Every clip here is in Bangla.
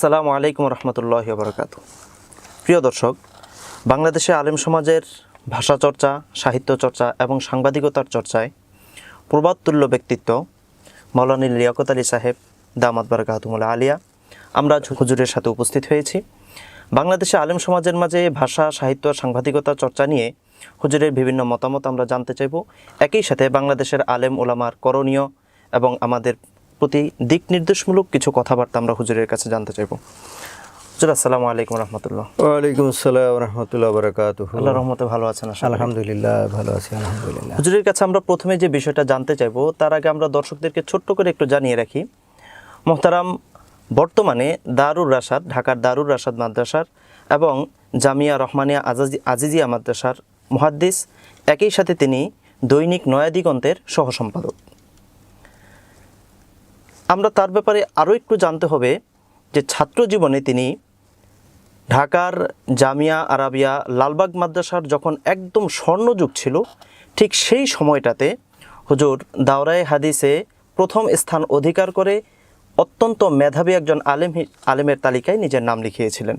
আসসালামু আলাইকুম রহমতুল্লাহ বরকাত প্রিয় দর্শক, বাংলাদেশে আলেম সমাজের ভাষা চর্চা, সাহিত্য চর্চা এবং সাংবাদিকতার চর্চায় প্রবাদতুল্য ব্যক্তিত্ব মৌলানী লিয়াকত আলী সাহেব দামাত বারকাতুমুল আলিয়া। আমরা হুজুরের সাথে উপস্থিত হয়েছি। বাংলাদেশে আলেম সমাজের মাঝে ভাষা, সাহিত্য, সাংবাদিকতা চর্চা নিয়ে হুজুরের বিভিন্ন মতামত আমরা জানতে চাইব। একই সাথে বাংলাদেশের আলেম ওলামার করণীয় এবং আমাদের প্রতি দিক নির্দেশমূলক কিছু কথাবার্তা আমরা হুজুরের কাছে জানতে চাইব। হুজুর আসসালামু আলাইকুম রহমতুল্লাহ। ওয়ালাইকুম আসসালাম রহমতুল্লাহ বরকাত আল্লাহ রহমতে ভালো আছেন। আলহামদুলিল্লাহ ভালো আছি আলহামদুলিল্লাহ। হুজুরের কাছে আমরা প্রথমে যে বিষয়টা জানতে চাইব তার আগে আমরা দর্শকদেরকে ছোট্ট করে একটু জানিয়ে রাখি। মোহতারাম বর্তমানে দারুর রাশাদ ঢাকার দারুর রাশাদ মাদ্রাসার এবং জামিয়া রহমানিয়া আজাজি আজিজিয়া মাদ্রাসার মুহাদ্দিস একই সাথে তিনি দৈনিক নয়াদিগন্তের সহসম্পাদক। আমরা তার ব্যাপারে আরও একটু জানতে হবে যে ছাত্র জীবনে তিনি ঢাকার জামিয়া আরাবিয়া লালবাগ মাদ্রাসার যখন একদম স্বর্ণযুগ ছিল, ঠিক সেই সময়টাতে হুজুর দাওরায়ে হাদিসে প্রথম স্থান অধিকার করে অত্যন্ত মেধাবী একজন আলেম আলেমের তালিকায় নিজের নাম লিখিয়েছিলেন।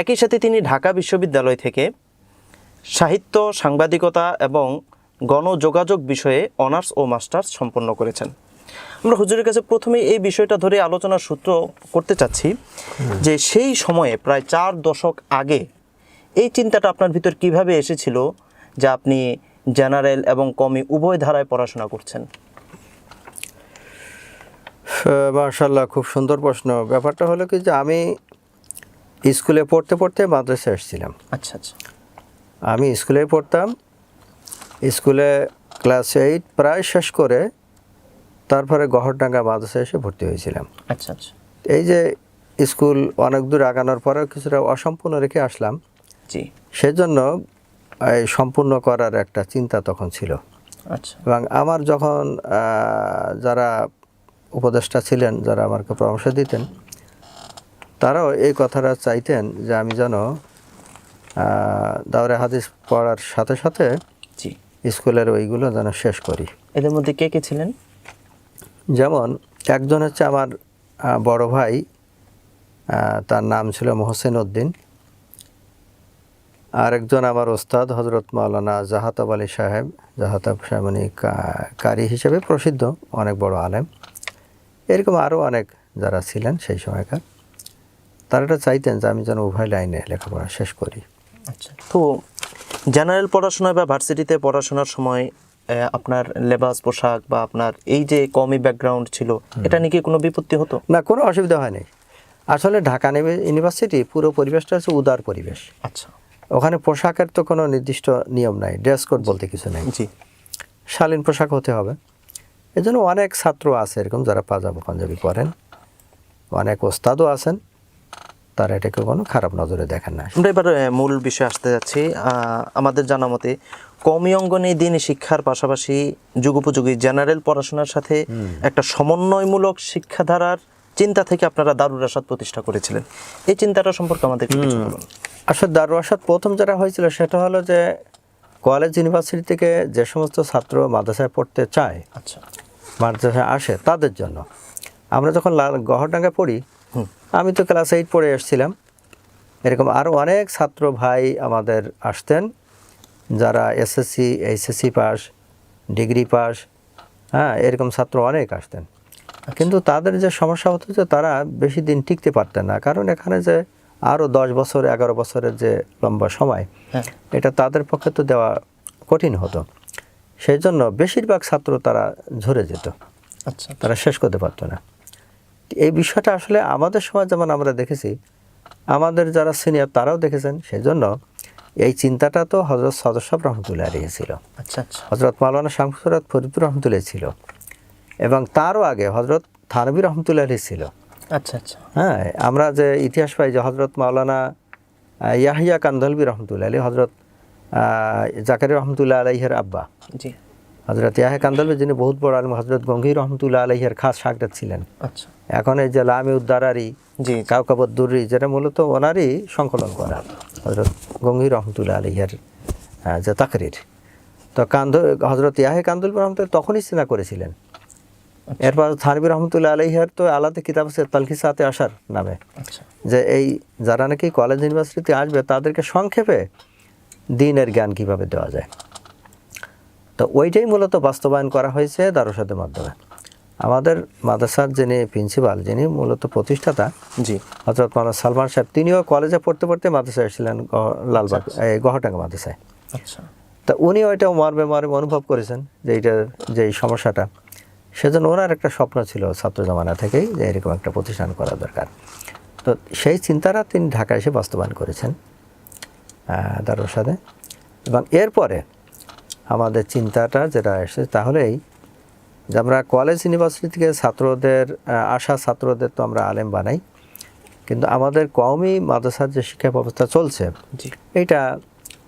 একই সাথে তিনি ঢাকা বিশ্ববিদ্যালয় থেকে সাহিত্য, সাংবাদিকতা এবং গণযোগাযোগ বিষয়ে অনার্স ও মাস্টার্স সম্পন্ন করেছেন। আমরা হুজুরের কাছে প্রথমে এই বিষয়টা ধরে আলোচনার সূত্র করতে চাচ্ছি যে সেই সময়ে প্রায় চার দশক আগে এই চিন্তাটা আপনার ভিতর কীভাবে এসেছিল যে আপনি জেনারেল এবং কমি উভয় ধারায় পড়াশোনা করছেন? মার্শাল্লাহ খুব সুন্দর প্রশ্ন। ব্যাপারটা হলো কি যে আমি স্কুলে পড়তে পড়তে মাদ্রাসায় এসেছিলাম আচ্ছা আচ্ছা। আমি স্কুলে পড়তাম। স্কুলে ক্লাস এইট প্রায় শেষ করে তারপরে গহরডাঙ্গা মাদ্রাসায় এসে ভর্তি হয়েছিলাম। আচ্ছা আচ্ছা। এই যে স্কুল অনেক দূর আগানোর পরেও কিছুটা অসম্পূর্ণ রেখে আসলাম। জি। সেজন্য এই সম্পূর্ণ করার একটা চিন্তা তখন ছিল। আচ্ছা। এবং আমার যখন যারা উপদেষ্টা ছিলেন যারা আমাকে পরামর্শ দিতেন তারাও এই কথাটা চাইতেন যে আমি যেন দাওরে হাদিস পড়ার সাথে সাথে স্কুলের ওইগুলো যেন শেষ করি। এদের মধ্যে কে কে ছিলেন? যেমন, একজন হচ্ছে আমার বড় ভাই তার নাম ছিল মোহসেন উদ্দিন। আরেকজন আমার ওস্তাদ হজরত মাওলানা জাহাতাব আলী সাহেব। জাহাতাব সাহেব উনি কারি হিসেবে প্রসিদ্ধ, অনেক বড় আলেম। এরকম আরও অনেক যারা ছিলেন সেই সময়কার। তারা চাইতেন যে আমি যেন উভয় লাইনে লেখাপড়া শেষ করি। আচ্ছা। তো জেনারেল পড়াশোনা বা ভার্সিটিতে পড়াশোনার সময় আপনার লেবাস পোশাক বা আপনার এই যে কমি ব্যাকগ্রাউন্ড ছিল এটা নিয়ে কি কোনো বিপত্তি হতো? না কোনো অসুবিধা হয়নি। আসলে ঢাকা ইউনিভার্সিটি পুরো পরিবেশটা হচ্ছে উদার পরিবেশ। আচ্ছা। ওখানে পোশাকের তো কোনো নির্দিষ্ট নিয়ম নাই ড্রেস কোড বলতে কিছু নেই। জি। শালীন পোশাক হতে হবে। এজন্য অনেক ছাত্র আছে এরকম যারা পাজামা পাঞ্জাবি পরেন। অনেক ওস্তাদও আছেন। তারা এটাকে কোনো খারাপ নজরে দেখেন না। আমরা এবার মূল বিষয়ে আসতে যাচ্ছি। আমাদের জানা মতে কমি অঙ্গনে দিন শিক্ষার পাশাপাশি যুগোপযোগী জেনারেল পড়াশোনার সাথে একটা সমন্বয়মূলক শিক্ষাধারার চিন্তা থেকে আপনারা দারুর আসাদ প্রতিষ্ঠা করেছিলেন। এই চিন্তাটা সম্পর্কে আমাদের একটু কিছু বলুন। আসলে দারুয়াসাদ প্রথম যেটা হয়েছিল সেটা হলো যে কলেজ ইউনিভার্সিটি থেকে যে সমস্ত ছাত্র মাদ্রাসায় পড়তে চায় আচ্ছা। মাদ্রাসায় আসে তাদের জন্য। আমরা যখন লাল গহরডাঙ্গায় পড়ি। আমি তো ক্লাস এইট পড়ে এসেছিলাম। এরকম আরও অনেক ছাত্র ভাই আমাদের আসতেন। যারা SSC HSC pass degree pass হ্যাঁ এরকম ছাত্র অনেক আসতেন। কিন্তু তাদের যে সমস্যা হতো যে তারা বেশি দিন টিকতে পারতেন না। কারণ এখানে যে আরও দশ বছর এগারো বছরের যে লম্বা সময় হ্যাঁ। এটা তাদের পক্ষে তো দেওয়া কঠিন হতো। সেই জন্য বেশিরভাগ ছাত্র তারা ঝরে যেত। আচ্ছা তারা শেষ করতে পারতো না। এই বিষয়টা আসলে আমাদের সময় যেমন আমরা দেখেছি আমাদের যারা সিনিয়র তারাও দেখেছেন। সেই জন্য এই চিন্তাটা তো হজরত সদর সাহেব রহমতুল্লাহ ছিল। আচ্ছা আচ্ছা। হজরত মাওলানা শামসুরাত ফরিদুর রহমতুল্লাহ ছিল। এবং তারও আগে হজরত থানবী রহমতুল্লাহ আলী ছিল। আচ্ছা আচ্ছা। হ্যাঁ আমরা যে ইতিহাস পাই যে হজরত মাওলানা ইয়াহিয়া কান্দলবী রহমতুল্লাহ আলী হজরত জাকারি রহমতুল্লাহ আলাইহের আব্বা। জি। হজরত ইয়াহে কান্দলবী যিনি বহুত বড় আলম হজরত গঙ্গির রহমতুল্লাহ আলাইহের খাস সাকরাত ছিলেন। আচ্ছা। এখন এই যে লামি উদ্দারারি জি। কাউকাবদ্দুরি যেটা মূলত ওনারই সংকলন করা। হজরত গঙ্গির রহমতুল্লাহ আলহিয়ার যে তাকরির। তো কান্দ হজরত ইয়াহে কান্দুল রহমতুল্লাহ তখনই সিনা করেছিলেন। এরপর থানবী রহমতুল্লাহ আলহিয়ার তো আলাদা কিতাব আছে তালকিসাতে আসার নামে। আচ্ছা। যে এই যারা নাকি কলেজ ইউনিভার্সিটিতে আসবে তাদেরকে সংক্ষেপে দিনের জ্ঞান কীভাবে দেওয়া যায়? তো ওইটাই মূলত বাস্তবায়ন করা হয়েছে দারুসাদের মাধ্যমে। আমাদের মাদ্রাসার যিনি প্রিন্সিপাল যিনি মূলত প্রতিষ্ঠাতা জি। হজরত মানা সালমান সাহেব তিনিও কলেজে পড়তে পড়তে মাদ্রাসায় এসেছিলেন লালবাগ এই গহটাঙ্গা মাদ্রাসায়। আচ্ছা। তা উনি ওইটা মর্মে মর্মে অনুভব করেছেন যে এইটার যে সমস্যাটা। সেজন্য ওনার একটা স্বপ্ন ছিল ছাত্র জমানা থেকেই যে এরকম একটা প্রতিষ্ঠান করা দরকার। তো সেই চিন্তাটা তিনি ঢাকা এসে বাস্তবায়ন করেছেন দারুর সাথে। এবং এরপরে আমাদের চিন্তাটা যেটা এসেছে তাহলে এই যে আমরা কলেজ ইউনিভার্সিটি থেকে ছাত্রদের আসা ছাত্রদের তো আমরা আলেম বানাই। কিন্তু আমাদের কওমি মাদ্রাসার যে শিক্ষা ব্যবস্থা চলছে জি। এইটা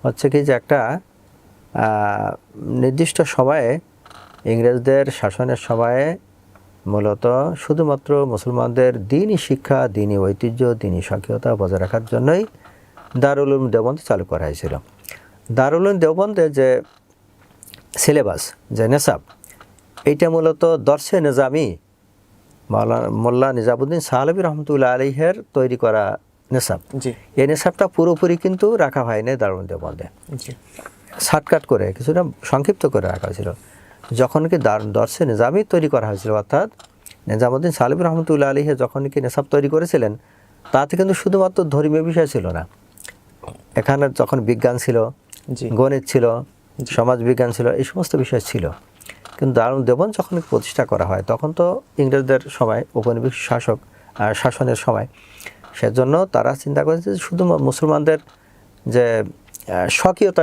হচ্ছে কি যে একটা নির্দিষ্ট সময়ে ইংরেজদের শাসনের সময়ে মূলত শুধুমাত্র মুসলমানদের দিনই শিক্ষা দিনই ঐতিহ্য দিনই স্বকীয়তা বজায় রাখার জন্যই দারুল উলুম দেওবন্দ চালু করা হয়েছিল। দারুল উলুম দেওবন্দের যে সিলেবাস যে নেশাব এইটা মূলত দর্শে নিজামি মাওলানা মোল্লা নিজামুদ্দিন সাহালবী রহমতুল্লাহ আলিহের তৈরি করা নেশাব এই নেশাবটা পুরোপুরি কিন্তু রাখা হয়নি দারুণ দেওবন্দে জি। শর্টকাট করে কিছুটা সংক্ষিপ্ত করে রাখা হয়েছিল। যখন কি দারুণ দর্শে নিজামি তৈরি করা হয়েছিল অর্থাৎ নিজামুদ্দিন সালিম রহমতুল্লাহ আলীহে যখন কি নেশাব তৈরি করেছিলেন তাতে কিন্তু শুধুমাত্র ধর্মীয় বিষয় ছিল না। এখানে যখন বিজ্ঞান ছিল গণিত ছিল সমাজ বিজ্ঞান ছিল এই সমস্ত বিষয় ছিল। কিন্তু দারুণ দেবন যখন প্রতিষ্ঠা করা হয়, তখন তো ইংরেজদের সময় উপনিবেশ শাসক শাসনের সময়, সেজন্য তারা চিন্তা করেছে শুধু মুসলমানদের যে স্বকীয়তা